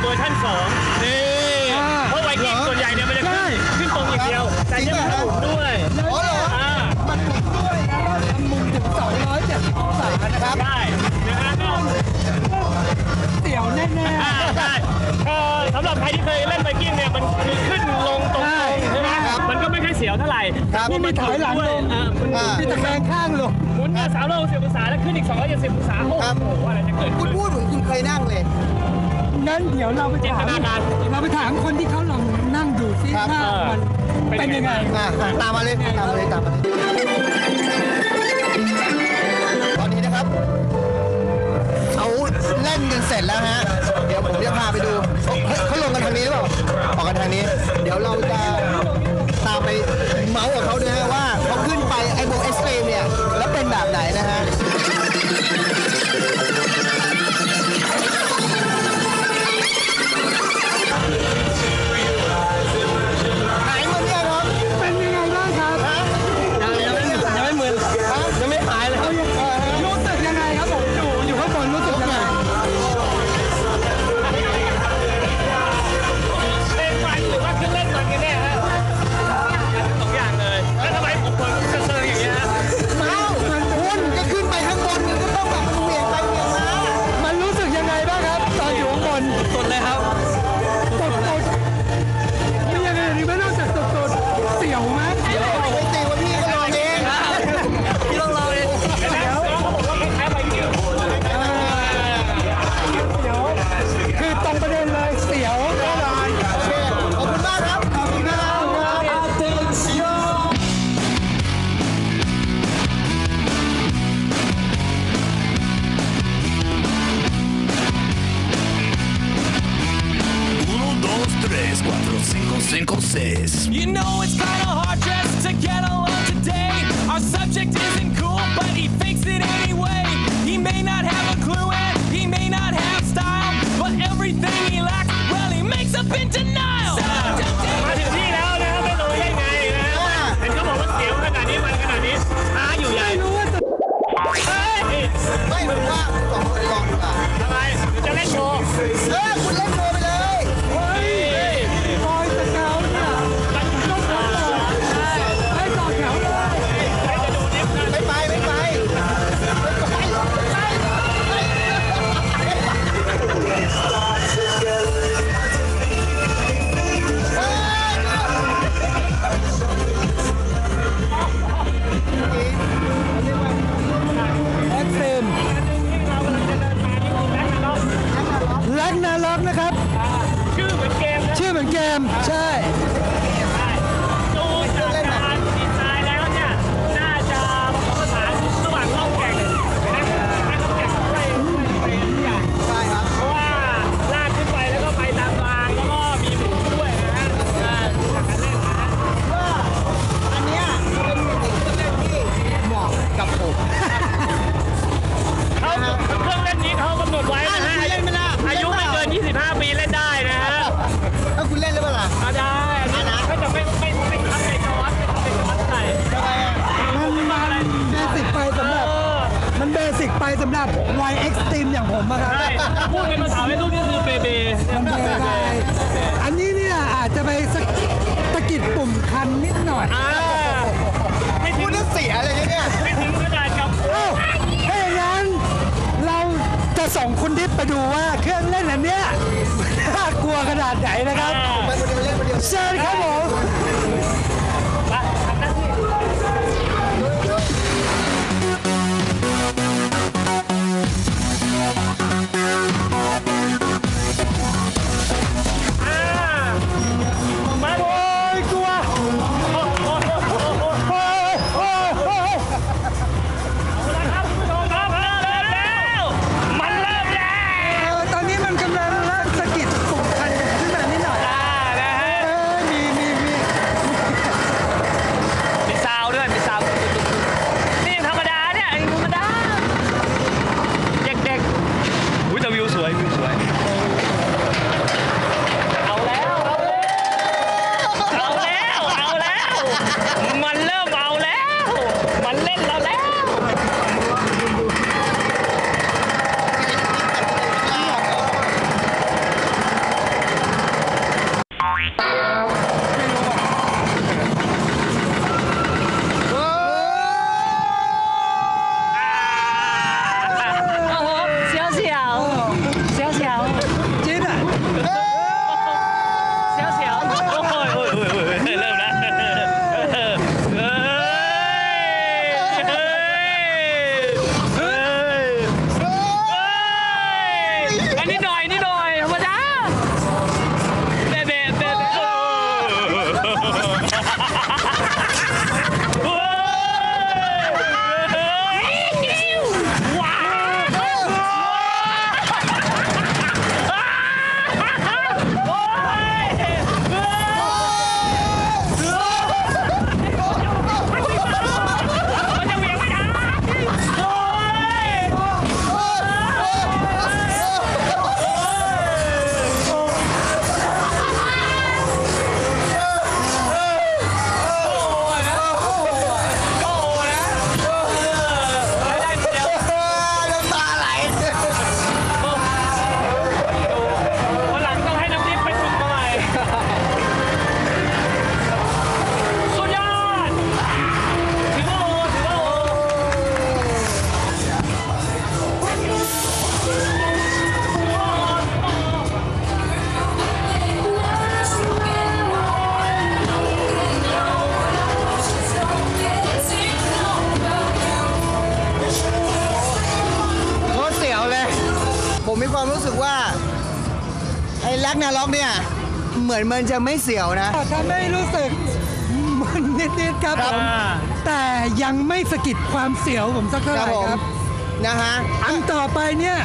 เวอร์ชัน2นี่อ่าเพราะไวกิ้งเหรอส่วนใหญ่เนี่ยมันจะใช่ขึ้นขึ้นตรงอย่างเดียว แต่เนี่ยมันหมุนด้วยอ๋อเหรอ อ่ามันหมุนด้วยนะแล้วทำมุมถึง270องศานะครับได้นะฮะก็เสี่ยวแน่อ่าได้เอ่อสำหรับใครที่เคยเล่นไวกิ้งเนี่ยมันคือขึ้นลงตรงๆใช่ไหมมันก็ไม่ค่อยเสียวเท่าไหร่ครับเพราะมีถอยหลังด้วยลงอ่ามันๆมีตะแคงข้างลงหมุนมาสามร้อยหกสิบองศาแล้วขึ้นอีกสองร้อยเจ็ดสิบองศาโอ้ครับโหอะไรจะเกิดคุณขึ้นพูดเหมือนคุณเคยนั่งเลย งั้นเดี๋ยวเราไปถามจินตนาการ เราไปถามคนที่เขาลองนั่งดูซิครับ ว่ามันเป็นเป็นยัยังงไงไง อะตามมาเลยตามมาเลยตามมาเลยตอนนี้นะครับเขาเล่นกันเสร็จแล้วฮะเดี๋ยวผมจะพาไปดูเฮ้ยเขาลงกันทางนี้หรือเปล่าออกกันทางนี้ เดี๋ยวเราจะตามไปเมาส์กับเขาด้วยฮะว่าเขาขึ้นไปไอโบเอ็กซ์ตรีมเนี่ยแล้วเป็นแบบไหนนะฮะ สิกไปสำหรับวัยเอ็กซ์ตรีมอย่างผมอะครับ ใช่ถ้าพูดเป็นภาษาวัยรุ่นนี่คือเบเบมันเบไปอันนี้เนี่ยอาจจะไปสะตะกิดปุ่มคันนิดหน่อย อ่าไม่ถึคุงณนึกเสียอะไรเนี่ยไม่ถึงขนาดกับเอ้าถ้าอย่างนั้นเราจะส่งคุณทิพย์ไปดูว่าเครื่องเล่นอันเนี้ยน่ากลัวขนาดไหนนะครับไปคนเดียวเล่นคนเดียวเชิญครับผม ร็กนาล็อกเนี่ย เหมือนมันจะไม่เสียวนะทำให้รู้สึกมึนนิดๆครับคผรับมแต่ยังไม่สะกิดความเสียวผมสักเท่าคไหรับร่ผมครับ นะฮะ อันต่อไปเนี่ย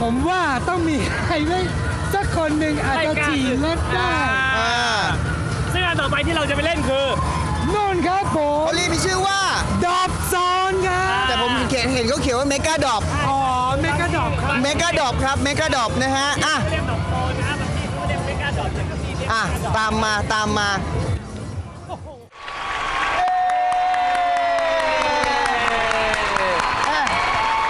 ผมว่าต้องมีใครไม่สักคนหนึ่งอาจจะฉี่รถได้อ่าซึ่งอันต่อไปที่เราจะไปเล่นคือนู่นครับผโอมลีมีชื่อว่า ดอบซอนครับ แต่ผมเขียนเห็นเขาเขียนว่าเมกาดอบอ๋อ เมกาดอบครับเมกาดอบครับเมกาดอบนะฮะอะเรียกดอกโตนะครับบางทีเขาเรียกไม่กล้าดอกอย่างกับที่เรียกอะตามมาตามมาอะ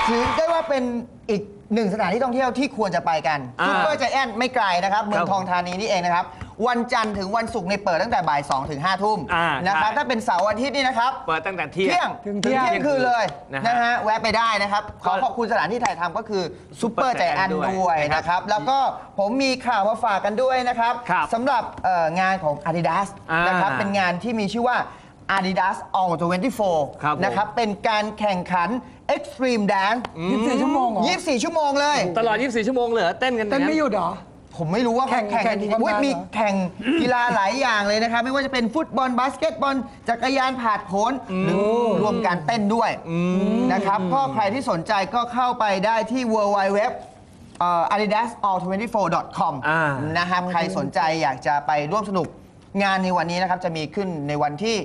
ถือได้ว่าเป็นอีกหนึ่งสถานที่ท่องเที่ยวที่ควรจะไปกันอ่าซุปเปอร์ใจแอนไม่ไกลนะครับเมืองทองธานีนี่เองนะครับ วันจันทร์ถึงวันศุกร์ในยเปิดตั้งแต่บ่าย2ถึง5ทุ่มอ่านะครับใช่ ถ้าเป็นเสาร์อาทิตย์นี่นะครับ เปิดตั้งแต่เที่ยเที่ยง งถึงถึงเที่ยงเที่ยง คืนเลยนะฮะนะฮะแวะไปได้นะครับ ขอขอบคุณสถานที่ถ่ายทำก็คือซูเปอร์ใจแอนด้วยด้วยนะครับ แล้วก็ผมมีข่าวมาฝากกันด้วยนะครับครับสำหรับเอ่องานของ Adidas อ่านนะครับ เป็นงานที่มีชื่อว่า Adidas All ครับผม 24 นะครับ เป็นการแข่งขัน Extreme Dance 24ชั่วโมงเหรอ24 ชั่วโมงเลย ตลอด 24 ชั่วโมงเลยเหรอเต้นกันเต้นไม่หยุดเหรอ ผมไม่รู้ว่าแข่งแข่งแข่งกี่ความอุ๊ยนานมีเหรอแข่งกีฬาหลายอย่างเลยนะครับไม่ว่าจะเป็นฟุตบอลบาสเกตบอลจักรยานผาดโผนหรือรวมการเต้นด้วยนะครับก็ใครที่สนใจก็เข้าไปได้ที่ w w w adidasall24.com อ่านะครับใครสนใจอยากจะไปร่วมสนุกงานในวันนี้นะครับ จะมีขึ้นในวันที่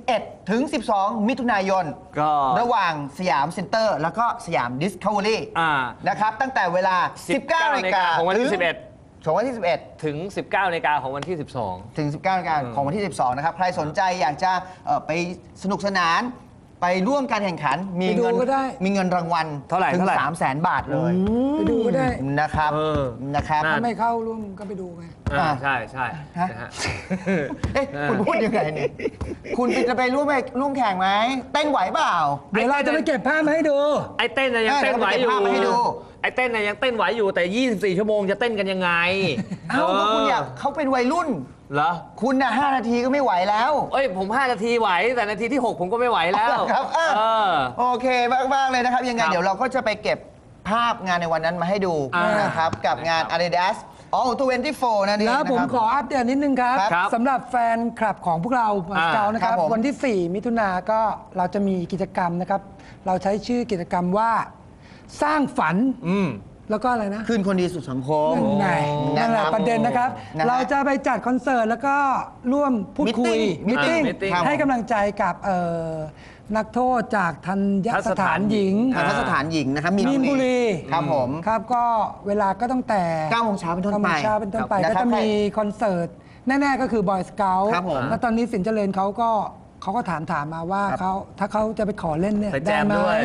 11 ถึง 12 มิถุนายน ก็ระหว่างสยามเซ็นเตอร์ แล้วก็สยามดิสคัฟเวอรี่อ่านะครับ ตั้งแต่เวลา 19นาฬิกาของวันที่ถึ11 ของวันที่ 11 ถึง 19นาฬิกาของวันที่ 12 ถึง 19นาฬิกาของวันที่ 12 นะครับ ใครสนใจอยากจะเอ่อไปสนุกสนาน ไปร่วมการแข่งขัน มีไปดูเงินก็ได้มีเงินรางวัลเท่าไหร่ถึงเท่าไหร่ 3 0 0แสนบาทเลยไปดูก็ได้ นะครับ เออ นะครับน่าถ้าไม่เข้าร่วมก็ไปดูไง อ่าอ่า ใช่ใช่ฮะนะฮะ เอ๊ะ คุณพูดยังไงเนี่ย คุณจะไปร่วมไปร่วมแข่งไหม เต้นไหวเปล่า เดี๋ยวเราจะไปเก็บภาพมาให้ดู ไอ้เต้นน่ะยังเต้นไหวอยู่เออเดี๋ยวเราไปเก็บภาพมาให้ดู ไอ้เต้นน่ะยังเต้นไหวอยู่แต่ 24 ชั่วโมงจะเต้นกันยังไงเอ้าก็คุณอยากเขาเป็นวัยรุ่น เหรอ คุณน่ะ5นาทีก็ไม่ไหวแล้วเอ้ยผม 5 นาทีไหว แต่นาทีที่ 6 ผมก็ไม่ไหวแล้ว ครับอะเออ โอเคมากๆเลยนะครับ ยังไงครับเดี๋ยวเราก็จะไปเก็บภาพงานในวันนั้นมาให้ดูอ่าน นะครับ กับงาน Adidas All 24นั่นเองแล้วนะผมครับขออัปเดตนิดนึงครับครับสำหรับแฟนคลับของพวกเราอ่า เก่านะคครัรับบผม วันที่ 4 มิถุนาก็เราจะมีกิจกรรมนะครับ เราใช้ชื่อกิจกรรมว่า สร้างฝันอืมแล้วก็อะไรนะคืนคนดีสู่สังคมนั่นไงนั่นแหละนะครับประเด็นนะครับนะฮะเราจะไปจัดคอนเสิร์ตแล้วก็ร่วมพูดคุย Meeting มิทติ้งอ่า meeting ครับ ให้กำลังใจกับเอ่อนักโทษจากทันยสถานหญิง ทันสถานหญิงนะครับมีนบุรี ครับผม ครับก็เวลาก็ตั้งแต่9โมงเช้าเป็นต้นไป9โมงเช้าเป็นต้นไป ครับก็นะครับจะมีใครคอนเสิร์ต แน่ ๆ ก็คือบอยสเกลครับผมแล้วตอนนี้สินเจริญเขาก็ เขาก็ถามถามมาว่าเขาถ้าเขาจะไปขอเล่นเนี่ยไปแจได้มไหมด้วย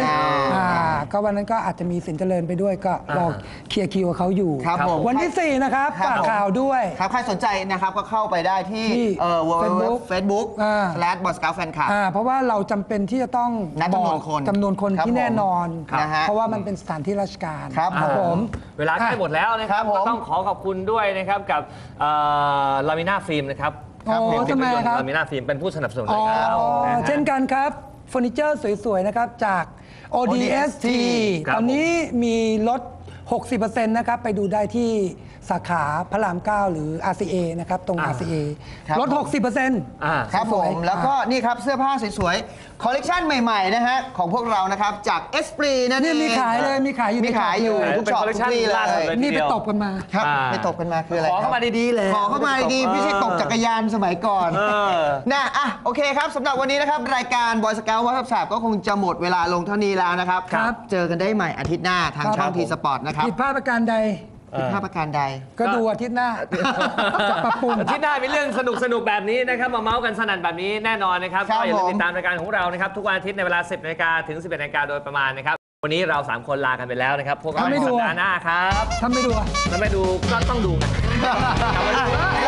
อ่าก็วันนั้นก็อาจจะมีสินเจริญไปด้วยก็รอเคลียร์คิวกับเขาอยู่ครับผม วันที่4นะครับครับฝากผมข่าวด้วย ครับ ใครสนใจนะครับก็เข้าไปได้ที่ที่เอ่อ Facebook Facebook อ่า slash b o s c o u t fan club อ่าเพราะว่าเราจำเป็นที่จะต้องนับจำนวนคนจำนวนคนครับที่แน่นอนผมนะฮะเพราะว่ามันเป็นสถานที่ราชการครับผม เวลาใกล้หมดแล้วนะครับครับผม ก็ต้องขอขอบคุณด้วยนะครับกับลามิน่าฟิล์มนะครับ โอ้ครับทำไมครับลามิน่าฟิล์มเป็นผู้สนับสนุนอ๋อรายการนะฮะ เช่นกันครับเฟอร์นิเจอร์สวย ๆ นะครับ จาก ODST ครับตอนนี้มีลด 60%นะครับไปดูได้ที่สาขาพระราม 9 หรือ RCA นะครับตรง อ่า RCA ครับ ลดผม60%อ่า ครับผสวยม ๆแล้วก็นี่ครับเสื้อผ้าสวยๆ คอลเลกชันใหม่ๆนะฮะของพวกเรานะครับ จาก Esprit นั่นเองเนี่ยมีขายเลยมีขายอยู่มีขายอยู่ในทุกเป็นช็อป collection ทุกที่เลล่าสุดเลย ย นี่ไปตบกันมา ครับอ่า ไปตบกันมาคืออะไรขอเข้ามาดีๆเลย ขอเข้ามาดีๆไม่ใช่ตกจักรยานสมัยก่อน เออ นะอะโอเคครับสำหรับวันนี้นะครับ รายการบอยสเกลวัฒนศาสตร์ก็คงจะหมดเวลาลงเท่านี้แล้วนะครับ ครับ เจอกันได้ใหม่อาทิตย์หน้าทางครับช่องทีสปอร์ตนะครับผิดพลาดประการใด ผิดพลาดประการใด ก็ดูอาทิตย์หน้า จะปรับปรุงที่ได้มีเรื่องสนุกสนุกๆแบบนี้นะครับมาเมาส์กันสนั่นแบบนี้แน่นอนนะครับครับก็อย่าลืมผม ติดตามรายการของเรานะครับทุกวันอาทิตย์ในเวลา 10นาฬิกาถึง 11นาฬิกาโดยประมาณนะครับวันนี้เรา 3 คนลากันไปแล้วนะครับพวกเราถ้าไม่ในดู สัปดาห์หน้าครับทำไม่ดูอะ ถ้าไม่ดูก็ต้องดูไงอะลาไปก่อน